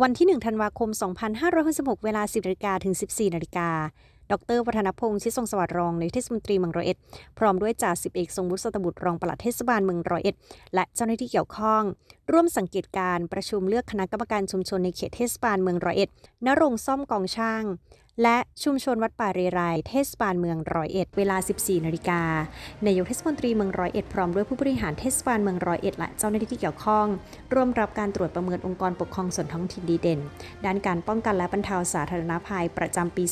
วันที่ 1 ธันวาคม 2566 เวลา 10นาฬิกาถึง 14นาฬิกา ดร วัฒนพงศ์ชิดทรงสวัสดิ์รองในเทศมนตรีเมืองร้อยเอ็ด พร้อมด้วยจ่าสิบเอกทรงวุฒิสตบุตรรองปลัดเทศบาลเมืองร้อยเอ็ด และเจ้าหน้าที่เกี่ยวข้อง ร่วมสังเกตการประชุมเลือกคณะกรรมการชุมชนในเขตเทศบาลเมืองร้อยเอ็ด ณรงซ่อมกองช่าง และชุมชนวัดป่าเรไรเทศบาลเมืองร้อยเอ็ดเวลา 14 นาฬิกานายกเทศมนตรีเมืองร้อยเอ็ดพร้อมด้วยผู้บริหารเทศบาลเมืองร้อยเอ็ดและเจ้าหน้าที่ที่เกี่ยวข้อง ร่วมรับการตรวจประเมินองค์กรปกครองส่วนท้องถิ่นดีเด่น ด้านการป้องกันและบรรเทาสาธารณภัยประจำปี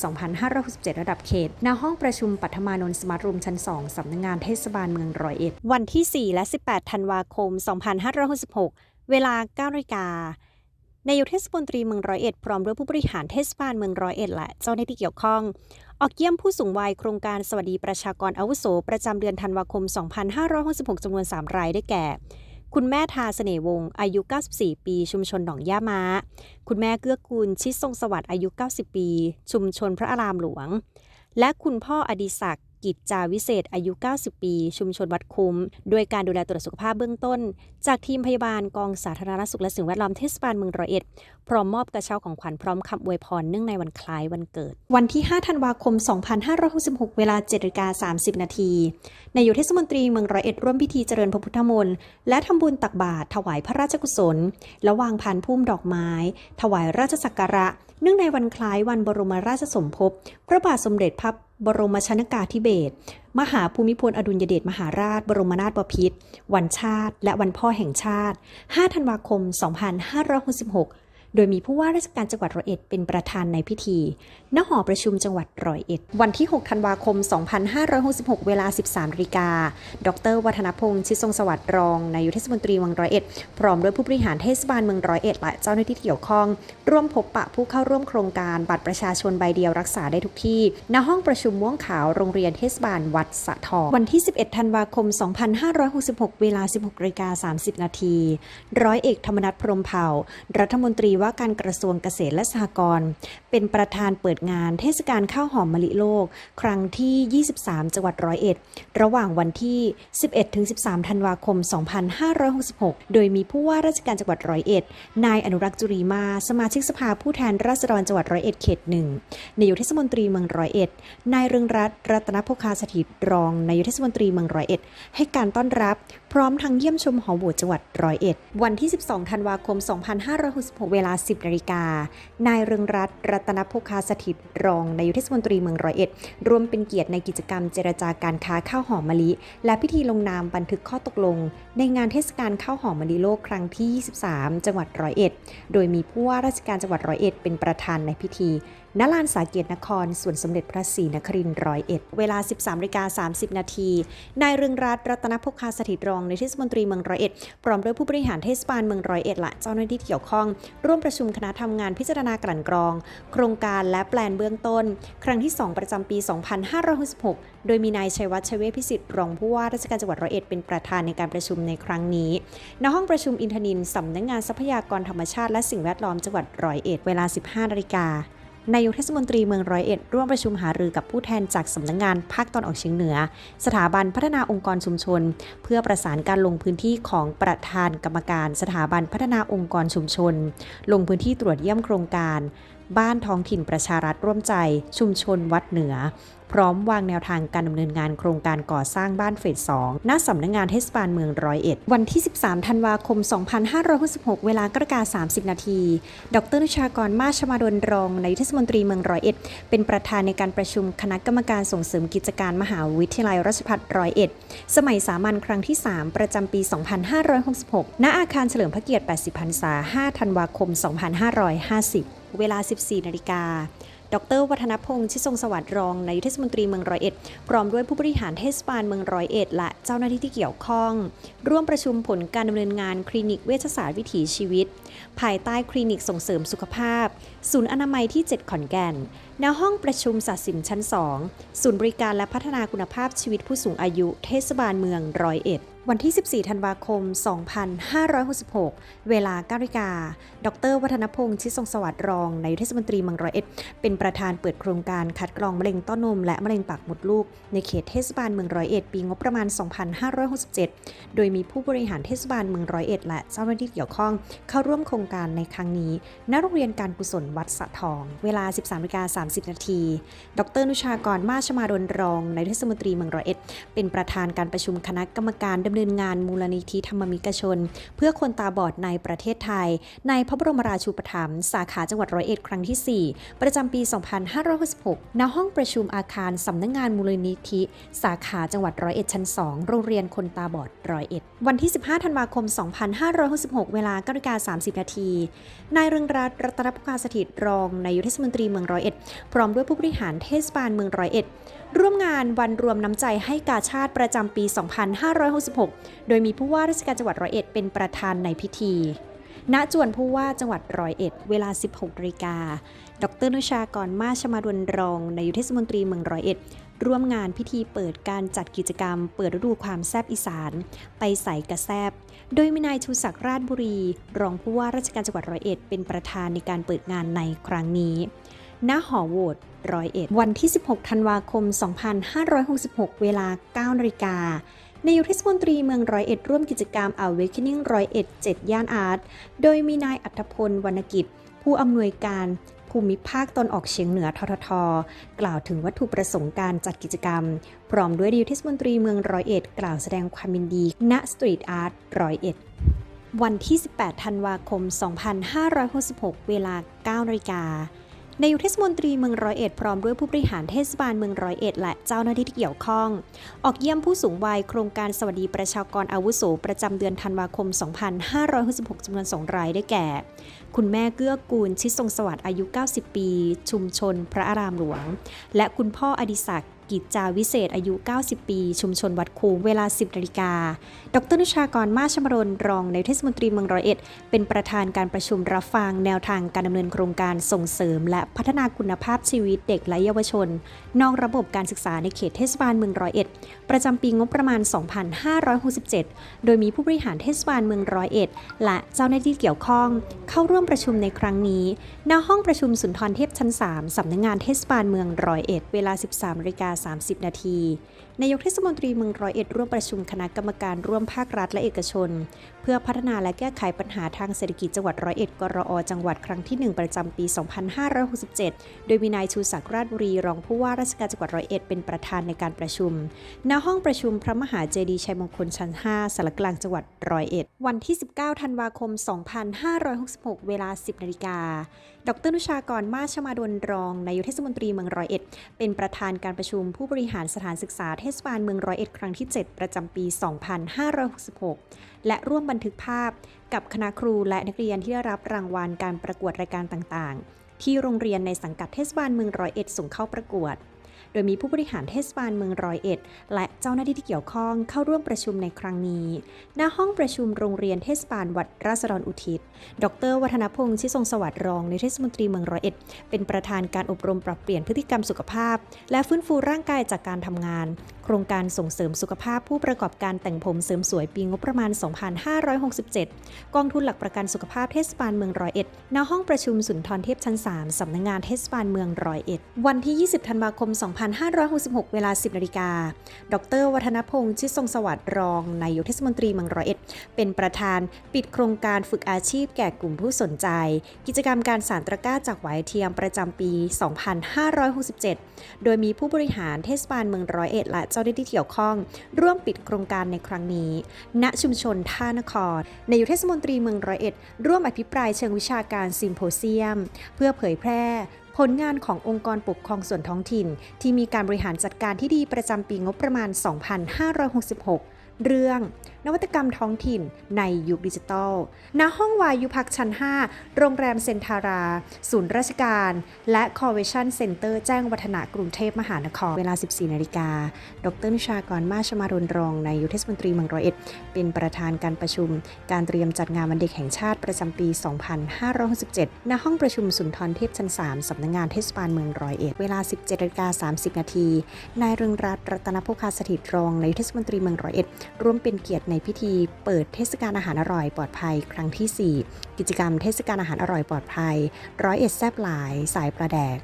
2567 ระดับเขตณห้องประชุมปัทมานนท์สมาร์ทรูมชั้น 2 สำนักงงานเทศบาลเมืองร้อยเอ็ดวันที่ 4 และ 18 ธันวาคม 2566 เวลา9นาฬิกา นายกเทศมนตรีเมืองร้อยเอ็ดพร้อมด้วยผู้บริหารเทศบาลเมืองร้อยเอ็ดและเจ้าหน้าที่เกี่ยวข้อง ออกเยี่ยมผู้สูงวัยโครงการสวัสดีประชากรอาวุโส ประจำเดือนธันวาคม 2566จำนวน 3 รายได้แก่ คุณแม่ทาเสน่หวงศ์อายุ 94 ปี ชุมชนหนองย่าม้า คุณแม่เกื้อกูลชิดทรงสวัสดิ์อายุ 90 ปี ชุมชนพระอารามหลวง และคุณพ่ออดิศักดิ์ กิจจาวิเศษอายุ 90 ปี ชุมชนวัดคุ้ม ด้วยการดูแลตรวจสุขภาพเบื้องต้น จากทีมพยาบาลกองสาธารณสุขและสิ่งแวดล้อมเทศบาลเมืองร้อยเอ็ด พร้อมมอบกระเช้าของขวัญพร้อมคำอวยพรเนื่องในวันคล้ายวันเกิด วันที่ 5 ธันวาคม 2566 เวลา7นาฬิกา30 นาทีนายกเทศมนตรีเมืองร้อยเอ็ดร่วมพิธีเจริญพระพุทธมนต์และทำบุญตักบาตรถวายพระราชกุศลและวางพานพุ่มดอกไม้ ถวายราชสักการะ เนื่องในวันคล้ายวันบรมราชสมภพ พระบาทสมเด็จพระบรมชนกาธิเบศร มหาภูมิพลอดุลยเดชมหาราช บรมนาถบพิตร วันชาติ และวันพ่อแห่งชาติ 5 ธันวาคม 2566 โดยมีผู้ว่าราชการจังหวัดร้อยเอ็ดเป็นประธานในพิธี ณ หอประชุมจังหวัดร้อยเอ็ด วันที่ 6 ธันวาคม 2566 เวลา 13นาฬิกา ดร วัฒนพงศ์ชิดทรงสวัสดิ์รอง นายกเทศมนตรีเมืองร้อยเอ็ด พร้อมด้วยผู้บริหารเทศบาลเมืองร้อยเอ็ดและเจ้าหน้าที่เกี่ยวข้อง ร่วมพบปะผู้เข้าร่วมโครงการบัตรประชาชนใบเดียวรักษาได้ทุกที่ ณ ห้องประชุมม่วงขาวโรงเรียนเทศบาลวัดสะทอง วันที่ 11 ธันวาคม 2566 เวลา 16นาฬิกา30 นาที ร้อยเอกธรรมนัฐพรมเผ่า รัฐมนตรีว่าการกระทรวงเกษตรและสหกรณ์เป็นประธานเปิดงานเทศกาลข้าวหอมมะลิโลก ครั้งที่ 23 จังหวัดร้อยเอ็ดระหว่างวันที่ 11-13 ธันวาคม 2566 โดยมีผู้ว่าราชการจังหวัดร้อยเอ็ดนายอนุรักษ์จุรีมา สมาชิกสภาผู้แทนราษฎรจังหวัดร้อยเอ็ดเขตหนึ่งนายกเทศมนตรีเมืองร้อยเอ็ดนายเรืองรัตน์รัตนโภคาสถิตรองนายกเทศมนตรีเมืองร้อยเอ็ดให้การต้อนรับ พร้อมทั้งเยี่ยมชมหอโบสถ์จังหวัดร้อยเอ็ด วันที่ 12 ธันวาคม 2566 เวลา 10นาฬิกา นายเรืองรัตน์รัตนภคาสถิตรองนายกเทศมนตรีเมืองร้อยเอ็ดร่วมเป็นเกียรติในกิจกรรมเจรจาการค้าข้าวหอมมะลิ และพิธีลงนามบันทึกข้อตกลง ในงานเทศกาลข้าวหอมมะลิโลกครั้งที่ 23 จังหวัดร้อยเอ็ด โดยมีผู้ว่าราชการจังหวัดร้อยเอ็ดเป็นประธานในพิธีณลานสาเกตนครส่วนสมเด็จพระศรีนครินทร์ร้อยเอ็ดเวลา 13นาฬิกา30 นาที นายเรืองรัตน์รัตนพกาสถิตรองในเทศมนตรีเมืองร้อยเอ็ดพร้อมด้วยผู้บริหารเทศบาลเมืองร้อยเอ็ดและเจ้าหน้าที่เกี่ยวข้อง ร่วมประชุมคณะทำงานพิจารณากลั่นกรอง โครงการและแปลนเบื้องต้น ครั้งที่ 2 ประจำปี 2566 โดยมีนายชัยวัฒน์ชัยเวชพิสิทธิ์รองผู้ว่าราชการจังหวัดร้อยเอ็ดเป็นประธานในการประชุมในครั้งนี้ณห้องประชุมอินทนินสำนักงานทรัพยากรธรรมชาติและสิ่งแวดล้อมจังหวัดร้อยเอ็ดเวลา 15นาฬิกา นายกเทศมนตรีเมืองร้อยเอ็ดร่วมประชุมหารือกับผู้แทนจากสำนักงงานภาคตอนออกเฉียงเหนือ สถาบันพัฒนาองค์กรชุมชน เพื่อประสานการลงพื้นที่ของประธานกรรมการ สถาบันพัฒนาองค์กรชุมชน ลงพื้นที่ตรวจเยี่ยมโครงการ บ้านท้องถิ่นประชารัฐร่วมใจ ชุมชนวัดเหนือ พร้อมวางแนวทางการดำเนินงานโครงการก่อสร้างบ้านเฟส2ณสำนักงงานเทศบาลเมืองร้อยเอ็ดวันที่ 13 ธันวาคม 2566 เวลากระกา30 นาที ดรนุชากรมาชมาดลรองนายเทศมนตรีเมืองร้อยเอ็ดเป็นประธานในการประชุมคณะกรรมการส่งเสริมกิจการมหาวิทยาลัยราชภัฏร้อยเอ็ดสมัยสามัญครั้งที่ 3 ประจำปี 2566 ณ อาคารเฉลิมพระเกียรติ 80 พรรษา 5 ธันวาคม 2550 เวลา 14 นาฬิกาดรวัฒนพงศ์ชิดทรงสวัสดิ์รองนายกเทศมนตรีเมืองร้อยเอ็ด พร้อมด้วยผู้บริหารเทศบาลเมืองร้อยเอ็ด และเจ้าหน้าที่ที่เกี่ยวข้อง ร่วมประชุมผลการดำเนินงานคลินิกเวชศาสตร์วิถีชีวิต ภายใต้คลินิกส่งเสริมสุขภาพ ศูนย์อนามัยที่ 7 ขอนแก่น ณห้องประชุมศาสินชั้น 2 ศูนย์บริการและพัฒนาคุณภาพชีวิตผู้สูงอายุเทศบาลเมืองร้อยเอ็ด วันที่ 14 ธันวาคม 2566 เวลา9นาฬิกา ดร วัฒนพงษ์ชิดทรงสวัสดิ์รองนายกเทศมนตรีเมืองร้อยเอ็ด เป็นประธานเปิดโครงการคัดกรองมะเร็งเต้านม และมะเร็งปากมดลูก ในเขตเทศบาลเมืองร้อยเอ็ด ปีงบประมาณ 2567 โดยมีผู้บริหารเทศบาลเมืองร้อยเอ็ด และเจ้าหน้าที่เกี่ยวข้อง เข้าร่วมโครงการในครั้งนี้ณโรงเรียนการกุศลวัดสะทอง เวลา 13นาฬิกา30 นาที ดรนุชากรมาชมาดลรองนายเทศมนตรีเมืองร้อยเอ็ด เป็นประธานการประชุมคณะกรรมการดำเนินงานมูลนิธิธรรมมิกชน เพื่อคนตาบอดในประเทศไทย ในพระบรมราชูปถัมภ์สาขาจังหวัดร้อยเอ็ดครั้งที่ 4 ประจำปี 2566ณห้องประชุมอาคารสำนักงงานมูลนิธิ สาขาจังหวัดร้อยเอ็ดชั้น 2 โรงเรียนคนตาบอดร้อยเอ็ดวันที่ 15 ธันวาคม 2566 เวลา9นาฬิกา30 นาที นายเรืองรัตน์รัตนพุกาสถิตรองนายกเทศมนตรีเมืองร้อยเอ็ดพร้อมด้วยผู้บริหารเทศบาลเมืองร้อยเอ็ดร่วมงานวันรวมน้ำใจให้กาชาติประจำปี 2566 โดยมีผู้ว่าราชการจังหวัดร้อยเอ็ดเป็นประธานในพิธี ณ จวนผู้ว่าจังหวัดร้อยเอ็ด เวลา 16นาฬิกา ดรนุชากรมาชมาดวนรองนายกเทศมนตรีเมืองร้อยเอ็ดร่วมงานพิธีเปิดการจัดกิจกรรม เปิดฤดูความแซบอีสาน ไปใส่กระแซบ โดยมีนายชูศักดิ์ราชบุรี รองผู้ว่าราชการจังหวัดร้อยเอ็ดเป็นประธานในการเปิดงานในครั้งนี้ ณหอโหวตร้อยเอ็ดวันที่ 16 ธันวาคม 2566 เวลา9นาฬิกานายกเทศมนตรีเมืองร้อยเอ็ดร่วมกิจกรรม Awakening ร้อยเอ็ด7ย่านอาร์ต โดยมีนายอัธพลวรรณกิจ ผู้อำนวยการภูมิภาคตอนออกเฉียงเหนือททท กล่าวถึงวัตถุประสงค์การจัดกิจกรรม พร้อมด้วยนายกเทศมนตรีเมืองร้อยเอ็ดกล่าวแสดงความยินดีณสตรีทอาร์ตร้อยเอ็ดวันที่ 18 ธันวาคม 2566 เวลา9นาฬิกา นายกเทศมนตรีเมืองร้อยเอ็ดพร้อมด้วยผู้บริหารเทศบาลเมืองร้อยเอ็ดและเจ้าหน้าที่ที่เกี่ยวข้อง ออกเยี่ยมผู้สูงวัยโครงการสวัสดีประชากรอาวุโสประจำเดือนธันวาคม 2566จำนวน2รายได้แก่ คุณแม่เกื้อกูลชิดทรงสวัสดิ์อายุ 90 ปี ชุมชน พระอารามหลวง และคุณพ่ออดิศักดิ์ กิจจาวิเศษอายุ 90 ปี ชุมชนวัดคูเวลา 10นาฬิกา ดรนุชากรมาชมรนรองนายเทศมนตรีเมืองร้อยเอ็ด เป็นประธานการประชุมรับฟังแนวทางการดำเนินโครงการส่งเสริม และพัฒนาคุณภาพชีวิตเด็กและเยาวชน นอกระบบการศึกษาในเขตเทศบาลเมืองร้อยเอ็ด ประจำปีงบประมาณ 2567 โดยมีผู้บริหารเทศบาลเมืองร้อยเอ็ด และเจ้าหน้าที่เกี่ยวข้อง เข้าร่วมประชุมในครั้งนี้ณห้องประชุมสุนทรเทพชั้น 3สำนักงงานเทศบาลเมืองร้อยเอ็ด เวลา 13นาฬิกา30 นาที นายกเทศมนตรีเมืองร้อยเอ็ดร่วมประชุมคณะกรรมการร่วมภาครัฐและเอกชน เพื่อพัฒนาและแก้ไขปัญหาทางเศรษฐกิจจังหวัดร้อยเอ็ดกรอจังหวัดครั้งที่ 1 ประจำปี 2567 โดยมีนายชูศักดิ์ราชบุรีรองผู้ว่าราชการจังหวัดร้อยเอ็ดเป็นประธานในการประชุม ณ ห้องประชุมพระมหาเจดีย์ชัยมงคลชั้น 5สารกลางจังหวัดร้อยเอ็ด วันที่ 19 ธันวาคม 2566 เวลา 10 นาฬิกาดรนุชากรมาชมาดลรองนายกเทศมนตรีเมืองร้อยเอ็ด เป็นประธานการประชุมผู้บริหารสถานศึกษาเทศบาลเมืองร้อยเอ็ดครั้งที่ 7 ประจำปี 2566 และร่วมบันทึกภาพกับคณะครูและนักเรียนที่ได้รับรางวัลการประกวดรายการต่างๆ ที่โรงเรียนในสังกัดเทศบาลเมืองร้อยเอ็ดส่งเข้าประกวด โดยมีผู้บริหารเทศบาลเมืองร้อยเอ็ด และเจ้าหน้าที่ที่เกี่ยวข้องเข้าร่วมประชุมในครั้งนี้ ณ ห้องประชุมโรงเรียนเทศบาลวัดราษฎรอุทิศ ดร วัฒนพงษ์ชิทรงสวัสดิ์รองในเทศมนตรีเมืองร้อยเอ็ด เป็นประธานการอบรมปรับเปลี่ยนพฤติกรรมสุขภาพ และฟื้นฟูร่างกายจากการทำงาน โครงการส่งเสริมสุขภาพผู้ประกอบการแต่งผมเสริมสวยปีงบประมาณ 2567 กองทุนหลักประกันสุขภาพเทศบาลเมืองร้อยเอ็ด ณ ห้องประชุมสุนทรเทพชั้น 3สำนักงานเทศบาลเมืองร้อยเอ็ด วันที่ 20 ธันวาคม 2 2566 เวลา 10นาฬิกา ดร วัฒนพงษ์ชิดทรงสวัสดิ์รองนายกเทศมนตรีเมืองร้อยเอ็ด เป็นประธานปิดโครงการฝึกอาชีพแก่กลุ่มผู้สนใจ กิจกรรมการสารตะก้าจากหวายเทียมประจำปี 2567 โดยมีผู้บริหารเทศบาลเมืองร้อยเอ็ดและเจ้าหน้าที่เกี่ยวข้อง ร่วมปิดโครงการในครั้งนี้ ณชุมชนท่านครนายกเทศมนตรีเมืองร้อยเอ็ด ร่วมอภิปรายเชิงวิชาการซิมโพเซียม เพื่อเผยแพร่ ผลงานขององค์กรปกครองส่วนท้องถิ่น ที่มีการบริหารจัดการที่ดีประจำปีงบประมาณ 2566 เรื่อง นวัตกรรมท้องถิ่นในยุคดิจิทัล ณ ห้องวายุพักชั้น 5 โรงแรมเซนทารา ศูนย์ราชการ และคอเวชั่นเซ็นเตอร์แจ้งวัฒนะกรุงเทพมหานคร เวลา 14 นาฬิกา ดรนิชากรมาชมารนรองนายกเทศมนตรีเมืองร้อยเอ็ด เป็นประธานการประชุม การเตรียมจัดงานวันเด็กแห่งชาติประจำปี 2567 ณ ห้องประชุมสุนทรเทพชั้น 3 สำนักงานเทศบาลเมืองร้อยเอ็ด เวลา 17นาฬิกา30 นาที นายเรืองรัตน์รัตนพุคาสถิตรองนายกเทศมนตรีเมืองร้อยเอ็ดร่วมเป็นเกียรติในพิธีเปิดเทศกาลอาหารอร่อยปลอดภัยครั้งที่ 4 กิจกรรมเทศกาลอาหารอร่อยปลอดภัย ร้อยเอ็ดแซบหลาย สายประแดก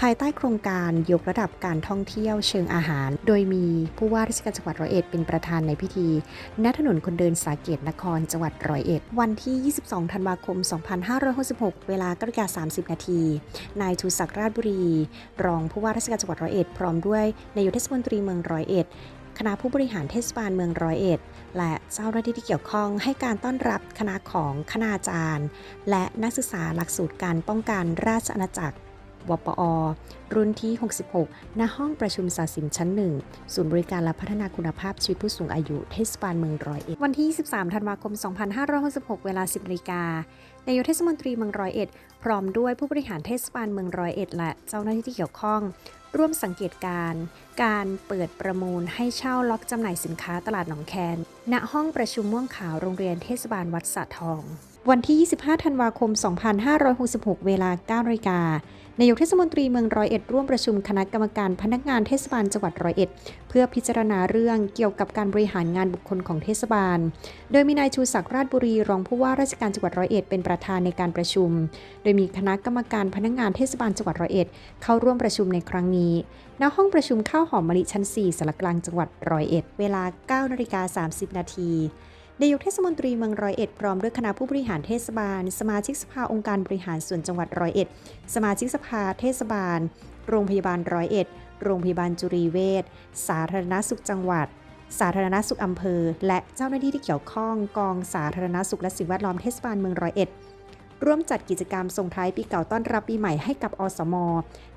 ภายใต้โครงการยกระดับการท่องเที่ยวเชิงอาหาร โดยมีผู้ว่าราชการจังหวัดร้อยเอ็ดเป็นประธานในพิธี ณ ถนนคนเดินสาเกตนครจังหวัดร้อยเอ็ด วันที่ 22 ธันวาคม 2566 เวลา9นาฬิกา30 นาที นายชูศักดิ์ราชบุรี รองผู้ว่าราชการจังหวัดร้อยเอ็ด พร้อมด้วยนายกเทศมนตรีเมืองร้อยเอ็ด คณะผู้บริหารเทศบาลเมืองร้อยเอ็ด และเจ้าหน้าที่ที่เกี่ยวข้องให้การต้อนรับคณะของคณาจารย์ และนักศึกษาหลักสูตรการป้องกันราชอาณาจักรวปอ รุ่นที่ 66 ณ ห้องประชุมสาสิมชั้น 1 ศูนย์บริการและพัฒนาคุณภาพชีวิตผู้สูงอายุเทศบาลเมืองร้อยเอ็ด วันที่ 23 ธันวาคม 2566 เวลา 10นาฬิกา นายกเทศมนตรีเมืองร้อยเอ็ด พร้อมด้วยผู้บริหารเทศบาลเมืองร้อยเอ็ด และเจ้าหน้าที่ที่เกี่ยวข้อง ร่วมสังเกตการการเปิดประมูลให้เช่าล็อกจำหน่ายสินค้าตลาดหนองแคน ณห้องประชุมม่วงขาวโรงเรียนเทศบาลวัดสะทอง วันที่ 25 ธันวาคม 2566 เวลา9นาฬิกานายกเทศมนตรีเมืองร้อยเอ็ดร่วมประชุมคณะกรรมการพนักงานเทศบาลจังหวัดร้อยเอ็ด เพื่อพิจารณาเรื่องเกี่ยวกับการบริหารงานบุคคลของเทศบาล โดยมีนายชูศักดิ์ราชบุรีรองผู้ว่าราชการจังหวัดร้อยเอ็ดเป็นประธานในการประชุม โดยมีคณะกรรมการพนักงานเทศบาลจังหวัดร้อยเอ็ดเข้าร่วมประชุมในครั้งนี้ณห้องประชุมข้าวหอมมะลิชั้น 4สารกลางจังหวัดร้อยเอ็ด เวลา9นาฬิกา30 นาที นายกเทศมนตรีเมืองร้อยเอ็ดพร้อมด้วยคณะผู้บริหารเทศบาล สมาชิกสภาองค์การบริหารส่วนจังหวัดร้อยเอ็ด สมาชิกสภาเทศบาล โรงพยาบาลร้อยเอ็ด โรงพยาบาลจุรีเวชสาธารณสุขจังหวัด สาธารณสุขอำเภอ และเจ้าหน้าที่ที่เกี่ยวข้องกองสาธารณสุขและสิ่งแวดล้อมเทศบาลเมืองร้อยเอ็ดร่วมจัดกิจกรรมส่งท้ายปีเก่าต้อนรับปีใหม่ให้กับอสม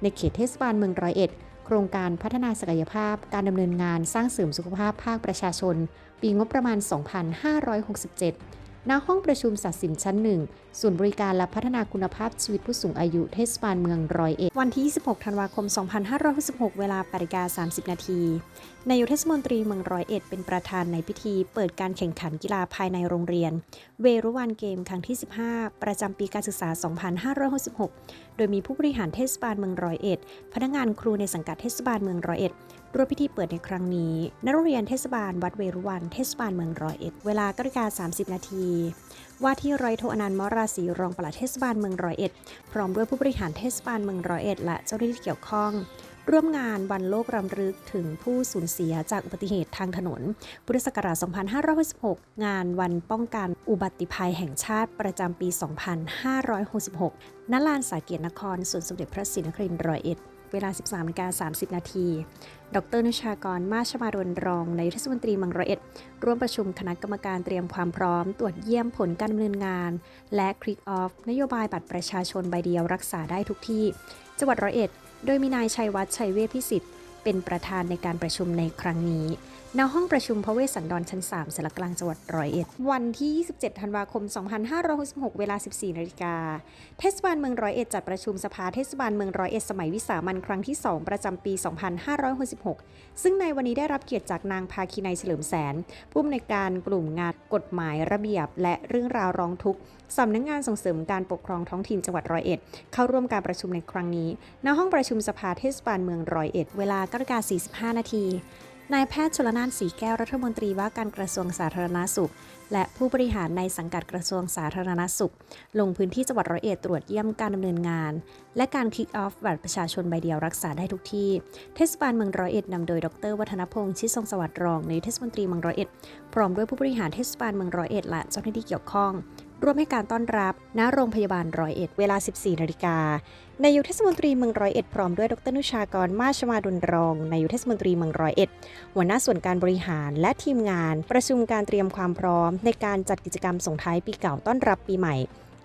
ในเขตเทศบาลเมืองร้อยเอ็ด โครงการพัฒนาศักยภาพ การดำเนินงานสร้างเสริมสุขภาพภาคประชาชน ปีงบประมาณ 2567 ณห้องประชุมสัตสินชั้น1ศูนย์บริการและพัฒนาคุณภาพชีวิตผู้สูงอายุเทศบาลเมืองร้อยเอ็ดวันที่ 26 ธันวาคม 2566 เวลา8นาฬิกา30 นาที นายกเทศมนตรีเมืองร้อยเอ็ดเป็นประธานในพิธีเปิดการแข่งขันกีฬาภายในโรงเรียน เวรุวันเกมครั้งที่ 15 ประจำปีการศึกษา 2566 โดยมีผู้บริหารเทศบาลเมืองร้อยเอ็ดพนักงานครูในสังกัดเทศบาลเมืองร้อยเอ็ดร่วมพิธีเปิดในครั้งนี้ณโรงเรียนเทศบาลวัดเวรุวันเทศบาลเมืองร้อยเอ็ดเวลา9นาฬิกา30 นาทีว่าที่ร้อยโทอนันต์มราศีรองปลัดเทศบาลเมืองร้อยเอ็ด พร้อมด้วยผู้บริหารเทศบาลเมืองร้อยเอ็ด และเจ้าหน้าที่เกี่ยวข้อง ร่วมงานวันโลกรำลึกถึงผู้สูญเสียจากอุบัติเหตุทางถนน พุทธศักราช 2566 งานวันป้องกันอุบัติภัยแห่งชาติประจำปี 2566 ณ ลานสาเกตนครสวนสมเด็จพระศรีนครินทร์ร้อยเอ็ด เวลา 13นาฬิกา30 นาที ดรนุชากร มาชมารณรองนายรัฐมนตรีมังรเอ็ด ร่วมประชุมคณะกรรมการเตรียมความพร้อม ตรวจเยี่ยมผลการดำเนินงาน และคลิกออฟ นโยบายบัตรประชาชนใบเดียวรักษาได้ทุกที่ จังหวัดร้อยเอ็ด โดยมีนายชัยวัฒน์ชัยเวชพิสิทธิ์ เป็นประธานในการประชุมในครั้งนี้ ณห้องประชุมพระเวสสันดรชั้น 3สารกลางจังหวัดร้อยเอ็ด วันที่ 27 ธันวาคม 2566 เวลา 14 นาฬิกา เทศบาลเมืองร้อยเอ็ดจัดประชุมสภาเทศบาลเมืองร้อยเอ็ดสมัยวิสามันครั้งที่ 2 ประจำปี 2566 ซึ่งในวันนี้ได้รับเกียรติจากนางภาคีนัยเฉลิมแสน ผู้อำนวยการกลุ่มงานกฎหมายระเบียบ และเรื่องราวร้องทุกข์สำนักงานส่งเสริมการปกครองท้องถิ่นจังหวัดร้อยเอ็ดเข้าร่วมการประชุมในครั้งนี้ ณห้องประชุมสภาเทศบาลเมืองร้อยเอ็ดเวลา9นาฬิกา45นาที นายแพทย์ชลนานสีแก้วรัฐมนตรีว่าการกระทรวงสาธารณสุข และผู้บริหารในสังกัดกระทรวงสาธารณสุข ลงพื้นที่จังหวัดร้อยเอ็ดตรวจเยี่ยมการดำเนินงาน และการคิกออฟบัตรประชาชนใบเดียวรักษาได้ทุกที่ เทศบาลเมืองร้อยเอ็ดนำโดยดร วัฒนพงษ์ชิดทรงสวัสดิ์รองนายเทศมนตรีเมืองร้อยเอ็ดพร้อมด้วยผู้บริหารเทศบาลเมืองร้อยเอ็ดและเจ้าหน้าที่เกี่ยวข้อง ร่วมให้การต้อนรับณโรงพยาบาลร้อยเอ็ดเวลา 14 นาฬิกานายกเทศมนตรีเมืองร้อยเอ็ดพร้อมด้วยดรนุชากรมาชมาดุลรองนายกเทศมนตรีเมืองร้อยเอ็ดหัวหน้าส่วนการบริหารและทีมงาน ประชุมการเตรียมความพร้อม ในการจัดกิจกรรมส่งท้ายปีเก่าต้อนรับปีใหม่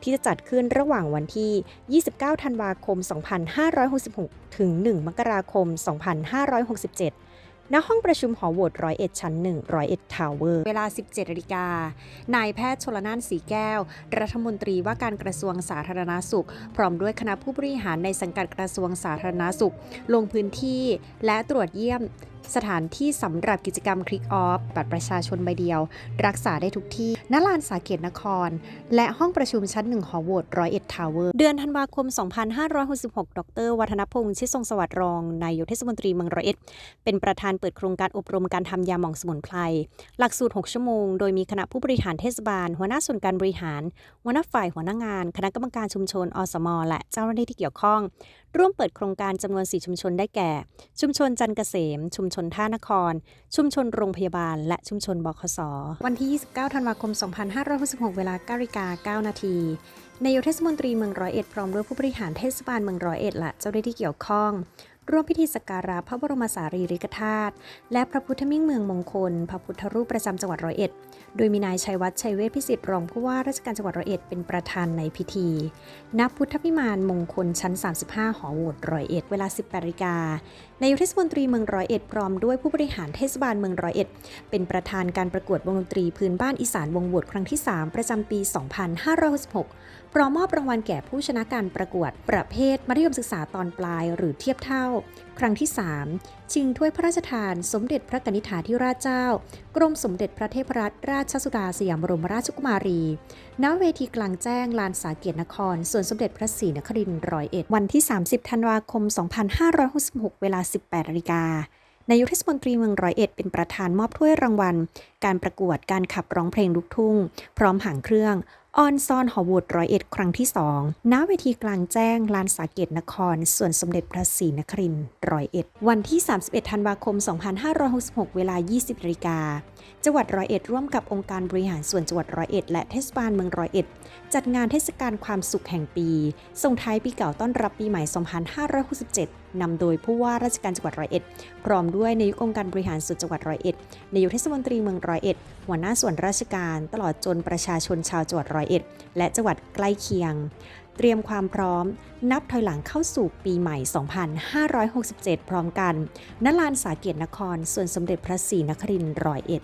ที่จะจัดขึ้นระหว่างวันที่ 29 ธันวาคม 2566 ถึง 1 มกราคม 2567 ณห้องประชุมหอโหวตร้อยเอ็ดชั้นหนึ่งร้อยเอ็ดทาวเวอร์ เวลา 17นาฬิกา นายแพทย์ชลนานสีแก้ว รัฐมนตรีว่าการกระทรวงสาธารณาสุข พร้อมด้วยคณะผู้บริหารในสังกัดกระทรวงสาธารณาสุข ลงพื้นที่และตรวจเยี่ยมสถานที่สำหรับกิจกรรมคลิกออฟบัตรประชาชนใบเดียว รักษาได้ทุกที่ณลานสาเกตนคร และห้องประชุมชั้นหนึ่งหอโหวตร้อยเอ็ดทาวเวอร์เดือนธันวาคม 2566 ดร วัฒนพงศ์ชิดทรงสวัสดิ์รองนายกเทศมนตรีเมืองร้อยเอ็ด เป็นประธานเปิดโครงการอบรมการทำยาหม่องสมุนไพรหลักสูตร 6 ชั่วโมง โดยมีคณะผู้บริหารเทศบาล หัวหน้าส่วนการบริหาร หัวหน้าฝ่ายหัวหน้างาน คณะกรรมการชุมชนอสม และเจ้าหน้าที่ที่เกี่ยวข้องร่วมเปิดโครงการจำนวน 4 ชุมชนได้แก่ ชุมชนจันทร์เกษม ชุมชนท่านคร ชุมชนโรงพยาบาล และชุมชนบคส วันที่ 29 ธันวาคม 2566 เวลา9นาฬิกา 9 นาทีนายกเทศมนตรีเมืองร้อยเอ็ดพร้อมด้วยผู้บริหารเทศบาลเมืองร้อยเอ็ดและเจ้าหน้าที่เกี่ยวข้อง ร่วมพิธีสักการะพระบรมสารีริกธาตุและพระพุทธมิ่งเมืองมงคล พระพุทธรูปประจำจังหวัดร้อยเอ็ด โดยมีนายชัยวัฒน์ชัยเวชพิสิทธิ์รองผู้ว่าราชการจังหวัดร้อยเอ็ดเป็นประธานในพิธีณพุทธพิมานมงคลชั้น 35 หอโหวตร้อยเอ็ดเวลา18นาฬิกานายกเทศมนตรีเมืองร้อยเอ็ดพร้อมด้วยผู้บริหารเทศบาลเมืองร้อยเอ็ดเป็นประธานการประกวดวงดนตรีพื้นบ้านอีสานวงโหวตครั้งที่ 3 ประจำปี 2566 พร้อมมอบรางวัลแก่ผู้ชนะการประกวดประเภทมัธยมศึกษาตอนปลายหรือเทียบเท่า ครั้งที่ 3 ชิงถ้วยพระราชทาน สมเด็จพระกนิษฐาธิราชเจ้า กรมสมเด็จพระเทพรัตนราชสุดาสยามบรมราชกุมารี ณ เวทีกลางแจ้งลานสาเกียรตินคร ส่วนสมเด็จพระศรีนครินทร์ร้อยเอ็ดวันที่ 30 ธันวาคม 2566 เวลา 18นาฬิกานายกเทศมนตรีเมืองร้อยเอ็ดเป็นประธานมอบถ้วยรางวัล การประกวดการขับร้องเพลงลูกทุ่ง พร้อมหางเครื่อง ออนซอนหอวูดร้อยเอ็ดครั้งที่สองณเวทีกลางแจ้ง ลานสาเกตนคร ส่วนสมเด็จพระศรีนครินทร์ร้อยเอ็ด วันที่ 31 ธันวาคม 2566 เวลา 20นาฬิกาจังหวัดร้อยเอ็ดร่วมกับองค์การบริหารส่วนจังหวัดร้อยเอ็ดและเทศบาลเมืองร้อยเอ็ดจัดงานเทศกาลความสุขแห่งปี ส่งท้ายปีเก่าต้อนรับปีใหม่ 2567นำโดยผู้ว่าราชการจังหวัดร้อยเอ็ดพร้อมด้วยนายกองค์การบริหารส่วนจังหวัดร้อยเอ็ดนายกเทศมนตรีเมืองร้อยเอ็ดหัวหน้าส่วนราชการ ตลอดจนประชาชนชาวจังหวัดร้อยเอ็ดและจังหวัดใกล้เคียง เตรียมความพร้อม นับถอยหลังเข้าสู่ปีใหม่ 2567 พร้อมกันณลานสาเกตนคร ส่วนสมเด็จพระศรีนครินทร์ร้อยเอ็ด